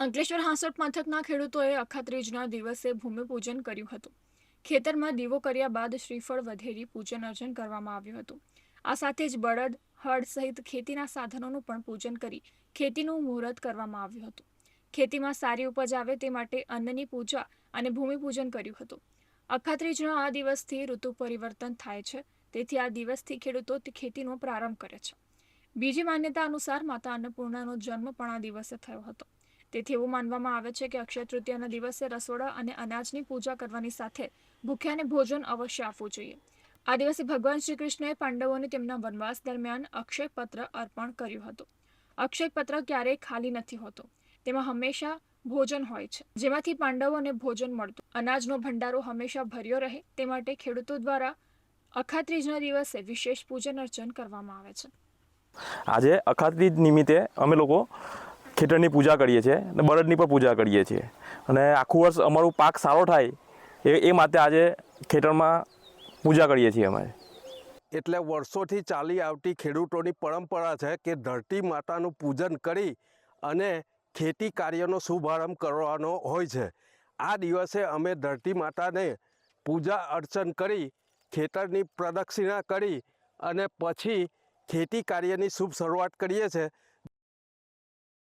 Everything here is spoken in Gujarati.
અંકલેશ્વર હાંસોટ પંથકના ખેડૂતોએ અખાત્રીજના દિવસે ભૂમિપૂજન કર્યું હતું. ખેતરમાં દીવો કર્યા બાદ શ્રીફળ વધેરી પૂજન અર્ચન કરવામાં આવ્યું હતું. આ સાથે જ બળદ, હળ સહિત ખેતીના સાધનોનું પણ પૂજન કરી ખેતીનું મુહૂર્ત કરવામાં આવ્યું હતું. ખેતીમાં સારી ઉપજ આવે તે માટે અન્નની પૂજા અને ભૂમિપૂજન કર્યું હતું. અખાત્રીજનો આ દિવસથી ઋતુ પરિવર્તન થાય છે. તેથી આ દિવસથી ખેડૂતો ખેતીનો પ્રારંભ કરે છે. બીજી માન્યતા અનુસાર માતા અન્નપૂર્ણાનો જન્મ પણ આ દિવસે થયો હતો. તેથી એવું માનવામાં આવે છે કે અક્ષય તૃતીયાના દિવસે રસોડા અને અનાજની પૂજા કરવાની સાથે ભૂખ્યાને ભોજન અવશ્ય આપવું જોઈએ. આ દિવસે ભગવાન શ્રી કૃષ્ણએ પાંડવોને તેમના વનવાસ દરમિયાન અક્ષય પત્ર અર્પણ કર્યું હતું. અક્ષય પત્ર ક્યારેય ખાલી નથી હોતો. તેમાં હંમેશા ભોજન હોય છે. જેમાંથી પાંડવોને ભોજન મળતું. અનાજનો ભંડારો હંમેશા ભર્યો રહે. તે માટે ખેડૂતો દ્વારા અખાત્રીજના દિવસે વિશેષ પૂજન અર્ચન કરવામાં આવે છે. આજે અખાત્રીજ નિમિત્તે અમે લોકો ખેતરની પૂજા કરીએ છીએ અને બળદની પણ પૂજા કરીએ છીએ. અને આખું વર્ષ અમારું પાક સારો થાય એ એ માટે આજે ખેતરમાં પૂજા કરીએ છીએ અમે. એટલે વર્ષોથી ચાલી આવતી ખેડૂતોની પરંપરા છે કે ધરતી માતાનું પૂજન કરી અને ખેતી કાર્યનો શુભારંભ કરવાનો હોય છે. આ દિવસે અમે ધરતી માતાને પૂજા અર્ચન કરી, ખેતરની પ્રદક્ષિણા કરી અને પછી ખેતી કાર્યની શુભ શરૂઆત કરીએ છીએ.